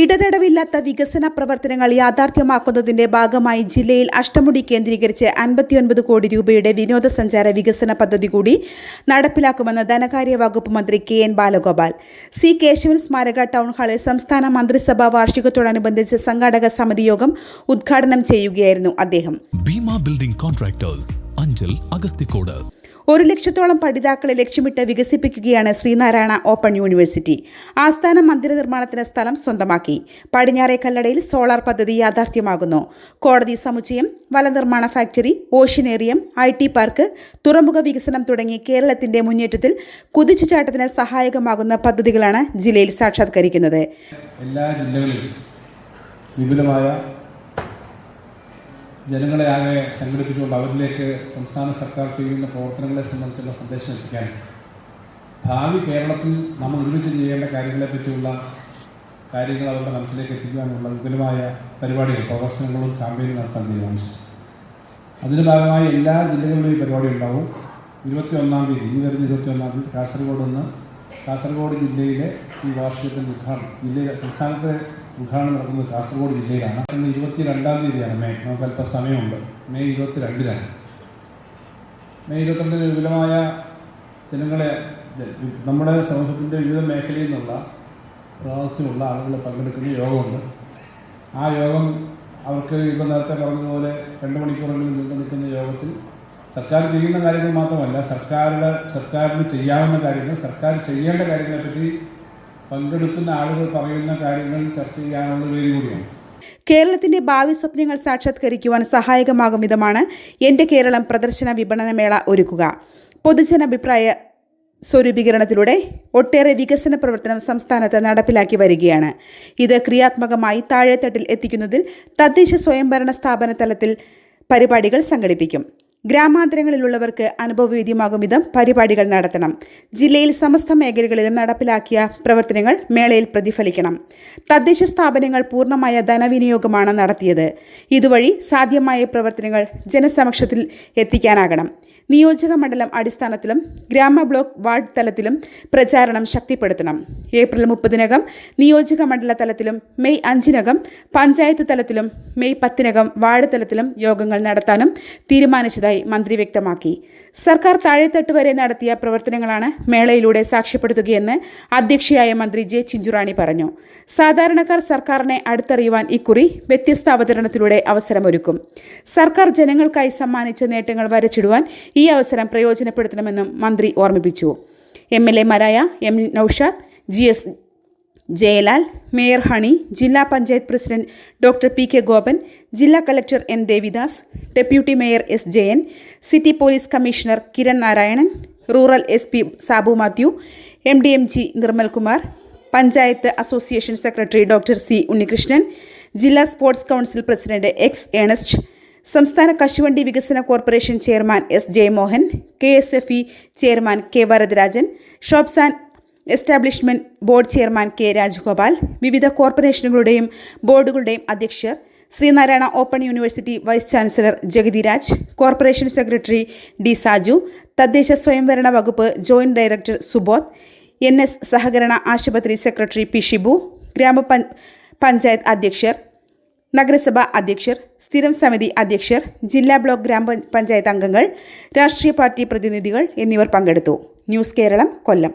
ഇടതടവില്ലാത്ത വികസന പ്രവർത്തനങ്ങൾ യാഥാർത്ഥ്യമാക്കുന്നതിന്റെ ഭാഗമായി ജില്ലയിൽ അഷ്ടമുടി കേന്ദ്രീകരിച്ച് അൻപത്തിയൊൻപത് കോടി രൂപയുടെ വിനോദസഞ്ചാര വികസന പദ്ധതി കൂടി നടപ്പിലാക്കുമെന്ന് ധനകാര്യ വകുപ്പ് മന്ത്രി K N Balagopal. C Keshavan സ്മാരക ടൗൺ ഹാളിൽ സംസ്ഥാന മന്ത്രിസഭാ വാർഷികത്തോടനുബന്ധിച്ച് സംഘാടക സമിതി യോഗം ഉദ്ഘാടനം ചെയ്യുകയായിരുന്നു അദ്ദേഹം. ബിൽഡിംഗ് കോൺട്രാക്ടേഴ്സ് അഞ്ചൽ അഗസ്തിക്കോട് ഒരു ലക്ഷത്തോളം പഠിതാക്കളെ ലക്ഷ്യമിട്ട് വികസിപ്പിക്കുകയാണ് ശ്രീനാരായണ ഓപ്പൺ യൂണിവേഴ്സിറ്റി. ആസ്ഥാന മന്ദിര നിർമ്മാണത്തിന് സ്ഥലം സ്വന്തമാക്കി. പടിഞ്ഞാറേ കല്ലടയിൽ സോളാർ പദ്ധതി യാഥാർത്ഥ്യമാകുന്നു. കോടതി സമുച്ചയം വലനിർമ്മാണ factory oceanarium I T park തുറമുഖ വികസനം തുടങ്ങി കേരളത്തിന്റെ മുന്നേറ്റത്തിൽ കുതിച്ചുചാട്ടത്തിന് സഹായകമാകുന്ന പദ്ധതികളാണ് ജില്ലയിൽ സാക്ഷാത്കരിക്കുന്നത്. എല്ലാ ജില്ലകളിലും വിപുലമായ ജനങ്ങളെ ആകെ സംഘടിപ്പിച്ചുകൊണ്ട് അവരിലേക്ക് സംസ്ഥാന സർക്കാർ ചെയ്യുന്ന പ്രവർത്തനങ്ങളെ സംബന്ധിച്ചുള്ള സന്ദേശം എത്തിക്കാൻ ഭാവി കേരളത്തിൽ നമ്മൾ ഒരുമിച്ച് ചെയ്യേണ്ട കാര്യങ്ങളെ പറ്റിയുള്ള കാര്യങ്ങൾ അവരുടെ മനസ്സിലേക്ക് എത്തിക്കാനുള്ള വിപുലമായ പരിപാടികൾ പ്രവർത്തനങ്ങളും ക്യാമ്പയിനും നടത്താൻ തീരുമാനിച്ചു അതിന്റെ ഭാഗമായി എല്ലാ ജില്ലകളിലും ഈ പരിപാടി ഉണ്ടാവും. ഇരുപത്തി ഒന്നാം തീയതി ഈ വരുന്ന ഇരുപത്തി ഒന്നാം തീയതി കാസർഗോഡ് നിന്ന് കാസർഗോഡ് ജില്ലയിലെ ഈ വാർഷികത്തിന്റെ ഉദ്ഘാടനം ജില്ലയിലെ സംസ്ഥാനത്തെ ഉദ്ഘാടനം നടക്കുന്നത് കാസർഗോഡ് ജില്ലയിലാണ്. ഇന്ന് ഇരുപത്തി രണ്ടാം തീയതിയാണ് മെയ്. നമുക്ക് അല്പം സമയമുണ്ട്. മെയ് ഇരുപത്തി രണ്ടിലാണ് മെയ് ഇരുപത്തിരണ്ടിന് വിപുലമായ ജനങ്ങളെ നമ്മുടെ സമൂഹത്തിന്റെ വിവിധ മേഖലയിൽ നിന്നുള്ള പ്രാതിനിധ്യമുള്ള ആളുകൾ പങ്കെടുക്കുന്ന യോഗമുണ്ട്. ആ യോഗം അവർക്ക് ഇപ്പം നേരത്തെ പറഞ്ഞതുപോലെ രണ്ട് മണിക്കൂറെങ്കിലും നീണ്ടു നിൽക്കുന്ന യോഗത്തിൽ സർക്കാർ ചെയ്യുന്ന കാര്യങ്ങൾ മാത്രമല്ല സർക്കാരുടെ സർക്കാരിന് ചെയ്യാവുന്ന കാര്യങ്ങൾ സർക്കാർ ചെയ്യേണ്ട കാര്യങ്ങളെപ്പറ്റി പങ്കെടുക്കുന്ന ആളുകൾ പറയുന്ന കാര്യങ്ങൾ ചർച്ച ചെയ്യാനുള്ള വേദി കൂടിയാണ്. കേരളത്തിന്റെ ഭാവി സ്വപ്നങ്ങൾ സാക്ഷാത്കരിക്കുവാൻ സഹായകമാകും വിധമാണ് എന്റെ കേരളം പ്രദർശന വിപണനമേള ഒരുക്കുക. പൊതുജനാഭിപ്രായ സ്വരൂപീകരണത്തിലൂടെ ഒട്ടേറെ വികസന പ്രവർത്തനം സംസ്ഥാനത്ത് നടപ്പിലാക്കി വരികയാണ്. ഇത് ക്രിയാത്മകമായി താഴെത്തട്ടിൽ എത്തിക്കുന്നതിൽ തദ്ദേശ സ്വയംഭരണ സ്ഥാപന തലത്തിൽ പരിപാടികൾ സംഘടിപ്പിക്കും. ഗ്രാമാന്തരങ്ങളിലുള്ളവർക്ക് അനുഭവവേദ്യമാകും വിധം പരിപാടികൾ നടത്തണം. ജില്ലയിൽ സമസ്ത മേഖലകളിലും നടപ്പിലാക്കിയ പ്രവർത്തനങ്ങൾ മേളയിൽ പ്രതിഫലിക്കണം. തദ്ദേശ സ്ഥാപനങ്ങൾ പൂർണമായ ധനവിനിയോഗമാണ് നടത്തിയത്. ഇതുവഴി സാധ്യമായ പ്രവർത്തനങ്ങൾ ജനസമക്ഷത്തിൽ എത്തിക്കാനാകണം. നിയോജക മണ്ഡലം അടിസ്ഥാനത്തിലും ഗ്രാമ ബ്ലോക്ക് വാർഡ് തലത്തിലും പ്രചാരണം ശക്തിപ്പെടുത്തണം. ഏപ്രിൽ മുപ്പതിനകം നിയോജക മണ്ഡല തലത്തിലും മെയ് അഞ്ചിനകം പഞ്ചായത്ത് തലത്തിലും മെയ് പത്തിനകം വാർഡ് തലത്തിലും യോഗങ്ങൾ നടത്താനും തീരുമാനിച്ചതായി മന്ത്രി വ്യക്തമാക്കി. സർക്കാർ താഴെത്തട്ട് വരെ നടത്തിയ പ്രവർത്തനങ്ങളാണ് മേളയിലൂടെ സാക്ഷ്യപ്പെടുത്തുകയെന്ന് അധ്യക്ഷയായ മന്ത്രി ജെ ചിഞ്ചുറാണി പറഞ്ഞു. സാധാരണക്കാർ സർക്കാരിനെ അടുത്തറിയുവാൻ ഇക്കുറി വ്യത്യസ്ത അവതരണത്തിലൂടെ അവസരമൊരുക്കും. സർക്കാർ ജനങ്ങൾക്കായി സമ്മാനിച്ച നേട്ടങ്ങൾ വരച്ചിടുവാൻ ഈ അവസരം പ്രയോജനപ്പെടുത്തണമെന്നും മന്ത്രി ഓർമ്മിപ്പിച്ചു. M L എമാരായ M Noushad G S Jayalal mayor Honey ജില്ലാ panchayat president doctor P K Gopan ജില്ലാ collector N Devidas deputy mayor S Jayan city police commissioner Kiran Narayanan rural S P Sabu Mathew M D M G Nirmalkumar panchayat association secretary doctor C Unnikrishnan ജില്ലാ sports council president X Ernest സംസ്ഥാന കശുവണ്ടി വികസന corporation chairman S Jayamohan K S F E chairman K Varadarajan shops and establishment board chairman K Rajagopal വിവിധ കോർപ്പറേഷനുകളുടെയും ബോർഡുകളുടെയും അധ്യക്ഷർ Sreenarayana open university vice chancellor Jagathiraj corporation secretary D Saju തദ്ദേശ സ്വയംഭരണ വകുപ്പ് joint director Subodh N S സഹകരണ ആശുപത്രി secretary P Shibu ഗ്രാമപ പഞ്ചായത്ത് അധ്യക്ഷർ നഗരസഭ അധ്യക്ഷർ സ്ഥിരം സമിതി അധ്യക്ഷർ ജില്ലാ ബ്ലോക്ക് ഗ്രാമപഞ്ചായത്ത് അംഗങ്ങൾ രാഷ്ട്രീയ പാർട്ടി പ്രതിനിധികൾ എന്നിവർ പങ്കെടുത്തു. ന്യൂസ് കേരളം കൊല്ലം.